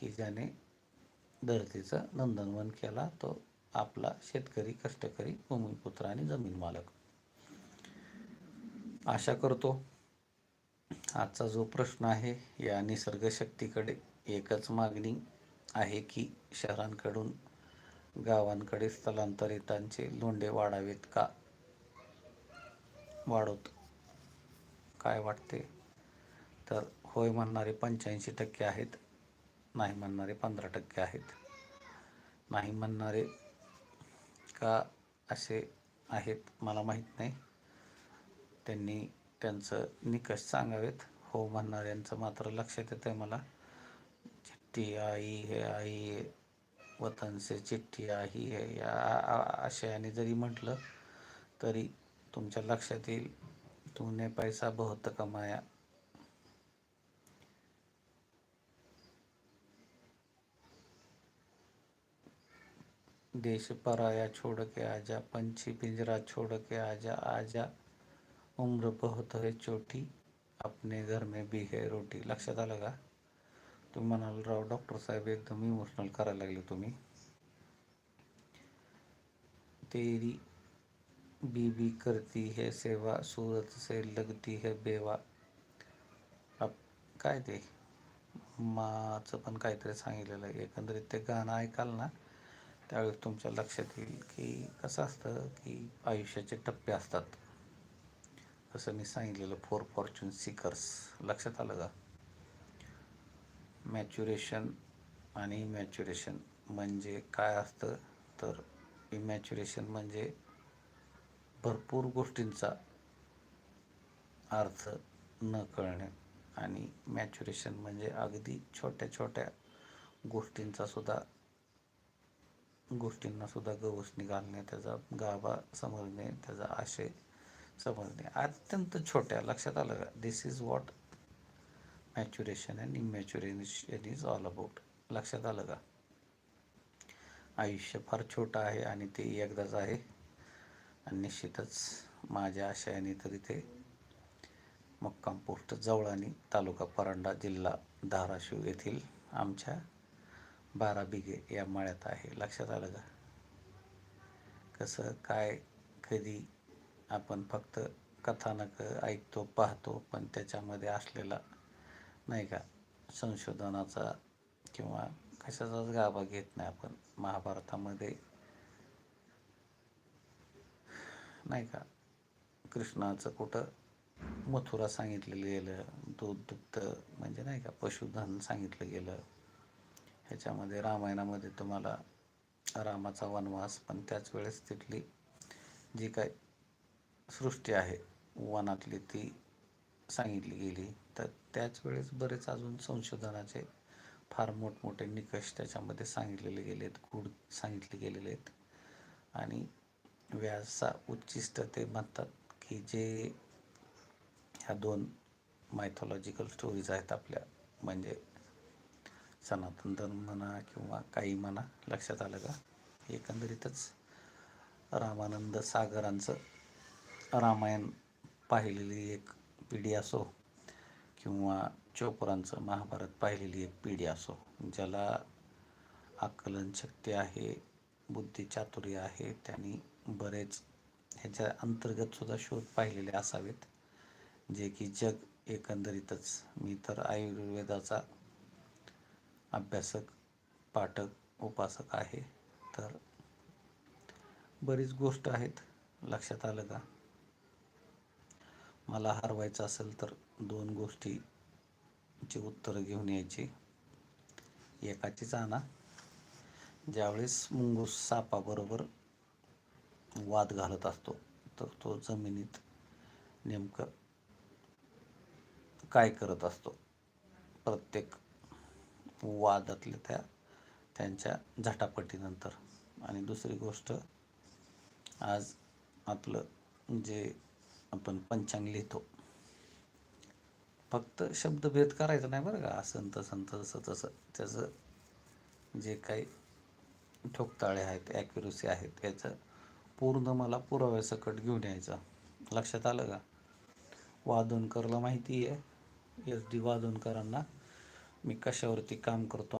की ज्याने धरतीचं नंदनवन केला तो आपला शेतकरी कष्टकरी भूमिपुत्र आणि जमीन मालक. आशा करतो आजचा जो प्रश्न आहे या निसर्ग शक्तीकडे एकच मागणी आहे की शहरांकडून गावांकडे स्थलांतरितांचे लोंढे वाढावेत का? वाढवत काय वाटते? तर होय म्हणणारे पंच्याऐंशी टक्के आहेत. नाही म्हणणारे पंधरा टक्के आहेत. नाही म्हणणारे का असे आहेत मला माहीत नाही. त्यांनी त्यांचं निकष सांगावेत. हो म्हणणाऱ्यांचं मात्र लक्षात येतं आहे मला. चिठ्ठी आई हे आई वतन से चिठ्ठी आई हे या आशयाने जरी म्हटलं तरी तुमच्या लक्षात येईल. तुमने पैसा बहुत कमाया. देश पराया छोड़ के आजा पंछी पिंजरा छोड़ के आजा आजा उम्र बहुत है छोटी अपने घर में भी है रोटी। लक्षात आलं का तुम्ही म्हणाल राव, डॉक्टर साहेब एकदम इमोशनल करायला लागले तुम्ही। तेरी बीबी करती है सेवा, सूरत से लगती है बेवा। आप काय ते? माचं पण काहीतरी सांगितलेलं आहे. एकंदरीत ते गाणं ऐकाल ना त्यावेळेस तुमच्या लक्षात येईल की कसं असतं की आयुष्याचे टप्पे असतात. असं मी सांगितलेलं फोर फॉर्च्यून सिकर्स लक्षात आलं का? मॅच्युरेशन आणि इमॅच्युरेशन म्हणजे काय असतं? तर इमॅच्युरेशन म्हणजे भरपूर गोष्टींचा अर्थ न कळणे आणि मॅच्युरेशन म्हणजे अगदी छोट्या छोट्या गोष्टींचासुद्धा गोष्टींना सुद्धा गवसणी घालणे त्याचा गाभा समजणे त्याचा आशय समजणे. अत्यंत छोट्या लक्षात आलं का? This is what maturation and immaturation is all about लक्षात आलं का? आयुष्य फार छोटं आहे आणि ते एकदाच आहे. आणि निश्चितच माझ्या आशयाने तरी ते मक्काम पोस्ट जवळानी तालुका परांडा जिल्हा धाराशिव येथील आमच्या बारा बिघे या मळ्यात आहे. लक्षात आलं का? कसं काय कधी आपण फक्त कथानक ऐकतो पाहतो पण त्याच्यामध्ये असलेला नाही का संशोधनाचा किंवा कशाचाच गाभा घेत नाही आपण महाभारतामध्ये. नाही का कृष्णाचं कुठं मथुरा सांगितलेलं गेलं दूध दुग्ध म्हणजे नाही का पशुधन सांगितलं गेलं. ह्याच्यामध्ये रामायणामध्ये तुम्हाला रामाचा वनवास पण त्याच वेळेस तिथली जी काय सृष्टी आहे वनातली ती सांगितली गेली. तर त्याच वेळेस बरेच अजून संशोधनाचे फार मोठमोठे निकष त्याच्यामध्ये सांगितलेले गेले आहेत गुढ सांगितले गेलेले आहेत. आणि व्यासा उच्चिष्ट ते म्हणतात की जे ह्या दोन मायथॉलॉजिकल स्टोरीज आहेत आपल्या म्हणजे सनातन धर्म म्हणा किंवा काही म्हणा लक्षात आलं का? एकंदरीतच रामानंद सागरांचं रामायण पाहिलेली एक पिढी असो किंवा चोपरांचं महाभारत पाहिलेली एक पिढी असो ज्याला आकलन शक्ती आहे बुद्धिचातुर्य आहे त्यांनी बरेच ह्याच्या अंतर्गत सुद्धा शोध पाहिलेले असावेत जे की जग एकंदरीतच मी तर आयुर्वेदाचा अभ्यासक पाठक उपासक आहे. तर बरीच गोष्ट आहेत. लक्षात आलं का? मला हरवायचं असेल तर दोन गोष्टीची उत्तरं घेऊन यायची. एकाचीच आणा ज्यावेळेस मुंगूस सापाबरोबर वाद घालत असतो तर तो जमिनीत नेमकं काय करत असतो? प्रत्येक वादातल्या त्या त्यांच्या झटापटीनंतर. आणि दुसरी गोष्ट आज आपलं जे आपण पंचांग लिहितो फक्त शब्दभेद करायचा नाही बरं का. असं तसं तसं तसं त्याचं जे काही ठोकताळे आहेत ॲक्युरसी आहेत याचं पूर्ण मला पुराव्यासकट घेऊन यायचं. लक्षात आलं का? वादनकरला माहिती आहे. एस डी वादनकरांना मी कशावरती काम करतो